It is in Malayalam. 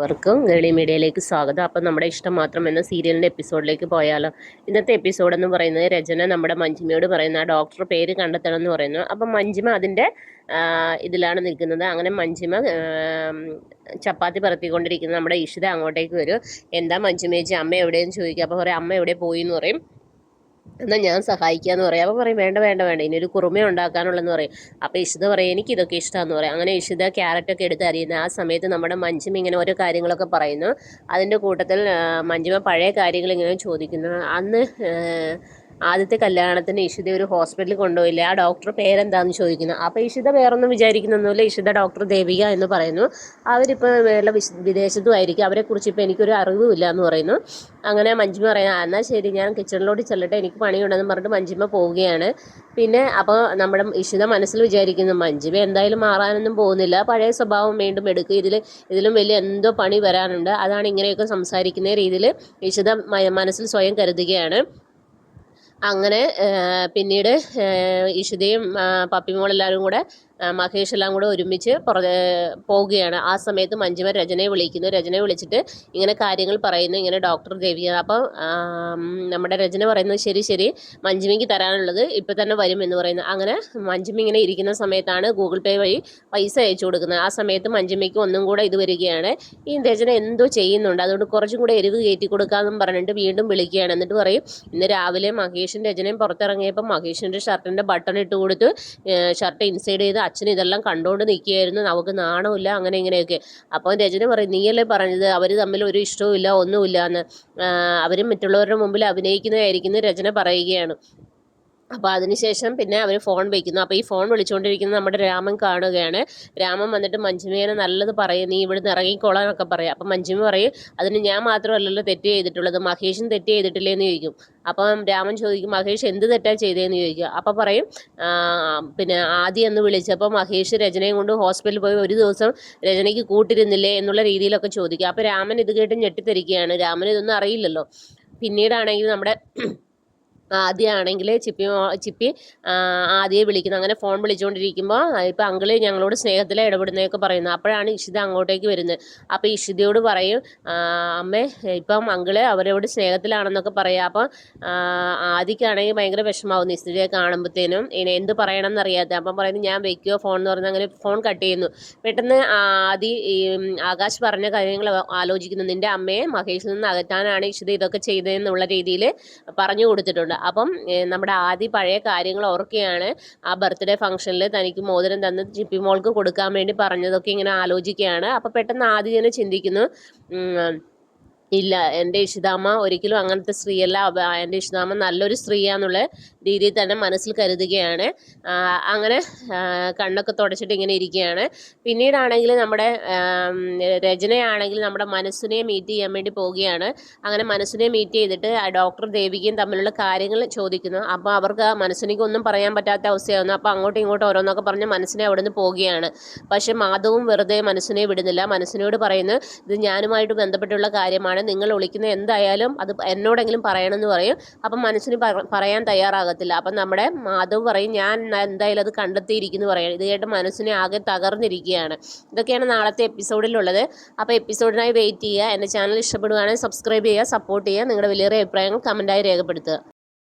അവർക്കും ഗേളി മീഡിയയിലേക്ക് സ്വാഗതം. അപ്പം നമ്മുടെ ഇഷ്ടം മാത്രം എന്ന സീരിയലിന്റെ എപ്പിസോഡിലേക്ക് പോയാലോ. ഇന്നത്തെ എപ്പിസോഡ് എന്ന് പറയുന്നത് രചന നമ്മുടെ മഞ്ജിമയോട് പറയുന്ന. ആ ഡോക്ടർ പേര് കണ്ടെത്തണം എന്ന് പറയുന്നു. അപ്പം മഞ്ജിമ അതിന്റെ ഇതിലാണ് നിൽക്കുന്നത്. അങ്ങനെ മഞ്ജിമ ചപ്പാത്തി പറത്തിക്കൊണ്ടിരിക്കുന്ന നമ്മുടെ ഇഷിത അങ്ങോട്ടേക്ക് വരും. എന്താ മഞ്ജിമേച്ചി അമ്മ എവിടെയെന്ന് ചോദിക്കുക അപ്പോൾ പറയും അമ്മ എവിടെ പോയി എന്ന് പറയും. എന്നാൽ ഞാൻ സഹായിക്കാമെന്ന് പറയും. അപ്പോൾ പറയും വേണ്ട വേണ്ട വേണ്ട. ഇനി ഒരു കുറുമ ഉണ്ടാക്കാനുള്ളതെന്ന് പറയും. അപ്പോൾ ഇഷിത പറയും എനിക്ക് ഇതൊക്കെ ഇഷ്ടമാണെന്ന് പറയും. അങ്ങനെ ഇഷിത ക്യാരറ്റൊക്കെ എടുത്ത് അറിയുന്ന ആ സമയത്ത് നമ്മുടെ മഞ്ജിമ ഇങ്ങനെ ഓരോ കാര്യങ്ങളൊക്കെ പറയുന്നു. അതിന്റെ കൂട്ടത്തിൽ മഞ്ജിമ പഴയ കാര്യങ്ങൾ ഇങ്ങനെ ചോദിക്കുന്നു. അന്ന് ആദ്യത്തെ കല്യാണത്തിന് ഇഷിത ഒരു ഹോസ്പിറ്റലിൽ കൊണ്ടുപോയില്ലേ? ആ ഡോക്ടർ പേരെന്താന്ന് ചോദിക്കുന്നു. അപ്പോൾ ഇഷിത വേറൊന്നും വിചാരിക്കുന്നൊന്നുമില്ല. ഇഷിത ഡോക്ടർ ദേവിക എന്ന് പറയുന്നു. അവരിപ്പോൾ വേറെ വിദേശത്തും ആയിരിക്കും. അവരെക്കുറിച്ച് ഇപ്പോൾ എനിക്കൊരു അറിവുമില്ല എന്ന് പറയുന്നു. അങ്ങനെ മഞ്ജിമ പറയാം എന്നാൽ ശരി ഞാൻ കിച്ചണിലോട്ട് ചെല്ലട്ടെ. എനിക്ക് പണിയുണ്ടെന്ന് പറഞ്ഞിട്ട് മഞ്ജിമ പോവുകയാണ്. പിന്നെ അപ്പോൾ നമ്മുടെ ഇഷിത മനസ്സിൽ വിചാരിക്കുന്നു മഞ്ജിമ എന്തായാലും മാറാനൊന്നും പോകുന്നില്ല. പഴയ സ്വഭാവം വീണ്ടും എടുക്കുക ഇതിൽ ഇതിലും വലിയ എന്തോ പണി വരാനുണ്ട്. അതാണ് ഇങ്ങനെയൊക്കെ സംസാരിക്കുന്ന രീതിയിൽ ഇഷിത മനസ്സിൽ സ്വയം കരുതുകയാണ്. അങ്ങനെ പിന്നീട് ഇഷിതയും പപ്പിമോളെല്ലാവരും കൂടെ മഹേഷ് എല്ലാം കൂടെ ഒരുമിച്ച് പോവുകയാണ്. ആ സമയത്ത് മഞ്ജുമ രചനയെ വിളിക്കുന്നു. രചനയെ വിളിച്ചിട്ട് ഇങ്ങനെ കാര്യങ്ങൾ പറയുന്നു. ഇങ്ങനെ ഡോക്ടർ ദേവിയ അപ്പം നമ്മുടെ രചന പറയുന്നത് ശരി ശരി മഞ്ജുമിക്ക് തരാനുള്ളത് ഇപ്പം തന്നെ വരും എന്ന് പറയുന്നു. അങ്ങനെ മഞ്ജുമി ഇങ്ങനെ ഇരിക്കുന്ന സമയത്താണ് ഗൂഗിൾ പേ വഴി പൈസ അയച്ചു കൊടുക്കുന്നത്. ആ സമയത്ത് മഞ്ജുമിക്ക് ഒന്നും കൂടെ ഇത് വരികയാണ്. ഈ രചന എന്തോ ചെയ്യുന്നുണ്ട്. അതുകൊണ്ട് കുറച്ചും കൂടെ എരിവ് കയറ്റി കൊടുക്കാമെന്നും പറഞ്ഞിട്ട് വീണ്ടും വിളിക്കുകയാണ്. എന്നിട്ട് പറയും ഇന്ന് രാവിലെ മഹേഷും രചനയും പുറത്തിറങ്ങിയപ്പോൾ മഹേഷിന്റെ ഷർട്ടിന്റെ ബട്ടൺ ഇട്ട് കൊടുത്ത് ഷർട്ട് ഇൻസൈഡ് ചെയ്ത് അച്ഛൻ ഇതെല്ലാം കണ്ടുകൊണ്ട് നിൽക്കുകയായിരുന്നു നമുക്ക് നാണമില്ല അങ്ങനെ ഇങ്ങനെയൊക്കെ. അപ്പോൾ രചന പറയും നീയല്ലേ പറഞ്ഞത്? അവർ തമ്മിൽ ഒരു ഇഷ്ടവും ഇല്ല ഒന്നുമില്ല എന്ന് അവരും മറ്റുള്ളവരുടെ മുമ്പിൽ അഭിനയിക്കുന്നതായിരിക്കുന്നു രചന പറയുകയാണ്. അപ്പോൾ അതിനുശേഷം പിന്നെ അവർ ഫോൺ വയ്ക്കുന്നു അപ്പോൾ ഈ ഫോൺ വിളിച്ചുകൊണ്ടിരിക്കുന്നത് നമ്മുടെ രാമൻ കാണുകയാണ്. രാമൻ വന്നിട്ട് മഞ്ജുമേനെ നല്ലത് പറയും നീ ഇവിടുന്ന് ഇറങ്ങിക്കോളാനൊക്കെ പറയും. അപ്പം മഞ്ജുമ പറയും അതിന് ഞാൻ മാത്രമല്ലല്ലോ തെറ്റ് ചെയ്തിട്ടുള്ളത് മഹേഷും തെറ്റ് ചെയ്തിട്ടില്ലേന്ന് ചോദിക്കും. അപ്പം രാമൻ ചോദിക്കും മഹേഷ് എന്ത് തെറ്റാ ചെയ്തതെന്ന് ചോദിക്കുക അപ്പം പറയും പിന്നെ ആദ്യം എന്ന് വിളിച്ചപ്പോൾ മഹേഷ് രചനയും കൊണ്ട് ഹോസ്പിറ്റലിൽ പോയി ഒരു ദിവസം രചനയ്ക്ക് കൂട്ടിരുന്നില്ലേ എന്നുള്ള രീതിയിലൊക്കെ ചോദിക്കുക അപ്പോൾ രാമൻ ഇത് കേട്ട് ഞെട്ടിത്തിരിക്കുകയാണ്. രാമൻ ഇതൊന്നും അറിയില്ലല്ലോ. പിന്നീടാണെങ്കിൽ നമ്മുടെ ആദ്യമാണെങ്കിൽ ചിപ്പി ചിപ്പി ആദ്യം വിളിക്കുന്നത് അങ്ങനെ ഫോൺ വിളിച്ചുകൊണ്ടിരിക്കുമ്പോൾ ഇപ്പം അങ്കിൾ ഞങ്ങളോട് സ്നേഹത്തിലെ ഇടപെടുന്നതൊക്കെ പറയുന്നത്. അപ്പോഴാണ് ഇഷിത അങ്ങോട്ടേക്ക് വരുന്നത്. അപ്പോൾ ഇഷിതയോട് പറയും അമ്മേ ഇപ്പം അങ്കിൾ അവരോട് സ്നേഹത്തിലാണെന്നൊക്കെ പറയാം. അപ്പം ആദ്യക്കാണെങ്കിൽ ഭയങ്കര വിഷമാവുന്നു ഇഷിതയെ കാണുമ്പോഴത്തേനും ഇനി എന്ത് പറയണം എന്നറിയാത്ത അപ്പം പറയുന്നത് ഞാൻ വെക്കുമോ ഫോൺ എന്ന് പറഞ്ഞാൽ അങ്ങനെ ഫോൺ കട്ട് ചെയ്യുന്നു. പെട്ടെന്ന് ആദ്യം ഈ ആകാശ് പറഞ്ഞ കാര്യങ്ങൾ ആലോചിക്കുന്നു. നിന്റെ അമ്മയെ മഹേഷിൽ നിന്ന് അകറ്റാനാണ് ഇഷിത ഇതൊക്കെ ചെയ്തതെന്നുള്ള രീതിയിൽ പറഞ്ഞു കൊടുത്തിട്ടുണ്ട്. അപ്പം നമ്മുടെ ആദ്യ പഴയ കാര്യങ്ങൾ ഓർക്കുകയാണ് ആ ബർത്ത്ഡേ ഫംഗ്ഷനിൽ തനിക്ക് മോതിരം തന്ന് ചിപ്പി മോൾക്ക് കൊടുക്കാൻ വേണ്ടി പറഞ്ഞതൊക്കെ ഇങ്ങനെ ആലോചിക്കുകയാണ്. അപ്പം പെട്ടെന്ന് ആദ്യം ഇങ്ങനെ ചിന്തിക്കുന്നു ഇല്ല. എന്റെ ഇഷിതാമ്മ ഒരിക്കലും അങ്ങനത്തെ സ്ത്രീയല്ല. എന്റെ ഇഷിതാമ്മ നല്ലൊരു സ്ത്രീയാന്നുള്ള രീതിയിൽ തന്നെ മനസ്സിൽ കരുതുകയാണ്. അങ്ങനെ കണ്ണൊക്കെ തുടച്ചിട്ട് ഇങ്ങനെ ഇരിക്കുകയാണ്. പിന്നീടാണെങ്കിൽ നമ്മുടെ രചനയാണെങ്കിൽ നമ്മുടെ മനസ്സിനെ മീറ്റ് ചെയ്യാൻ വേണ്ടി പോവുകയാണ്. അങ്ങനെ മനസ്സിനെ മീറ്റ് ചെയ്തിട്ട് ഡോക്ടർ ദേവികയും തമ്മിലുള്ള കാര്യങ്ങൾ ചോദിക്കുന്നു. അപ്പോൾ അവർക്ക് മനസ്സിനേക്ക് ഒന്നും പറയാൻ പറ്റാത്ത അവസ്ഥയായിരുന്നു അപ്പോൾ അങ്ങോട്ടും ഇങ്ങോട്ടും ഓരോന്നൊക്കെ പറഞ്ഞ് മനസ്സിനെ അവിടെ നിന്ന് പോവുകയാണ്. പക്ഷേ മാധവും വെറുതെ മനസ്സിനെ വിടുന്നില്ല. മനസ്സിനോട് പറയുന്നു ഇത് ഞാനുമായിട്ട് ബന്ധപ്പെട്ടുള്ള കാര്യമാണ്. നിങ്ങൾ വിളിക്കുന്ന എന്തായാലും അത് എന്നോടെങ്കിലും പറയണമെന്ന് പറയും. അപ്പം മനസ്സിന് പറയാൻ തയ്യാറാകത്തില്ല. അപ്പം നമ്മുടെ മാധവ് പറയും ഞാൻ എന്തായാലും അത് കണ്ടെത്തിയിരിക്കുന്നു പറയാം. ഇത് കേട്ട് മനസ്സിനെ ആകെ തകർന്നിരിക്കുകയാണ്. ഇതൊക്കെയാണ് നാളത്തെ എപ്പിസോഡിലുള്ളത്. അപ്പോൾ എപ്പിസോഡിനായി വെയിറ്റ് ചെയ്യുക. എന്റെ ചാനൽ ഇഷ്ടപ്പെടുകയാണെങ്കിൽ സബ്സ്ക്രൈബ് ചെയ്യുക സപ്പോർട്ട് ചെയ്യുക. നിങ്ങളുടെ വലിയ അഭിപ്രായങ്ങൾ കമന്റായി രേഖപ്പെടുത്തുക.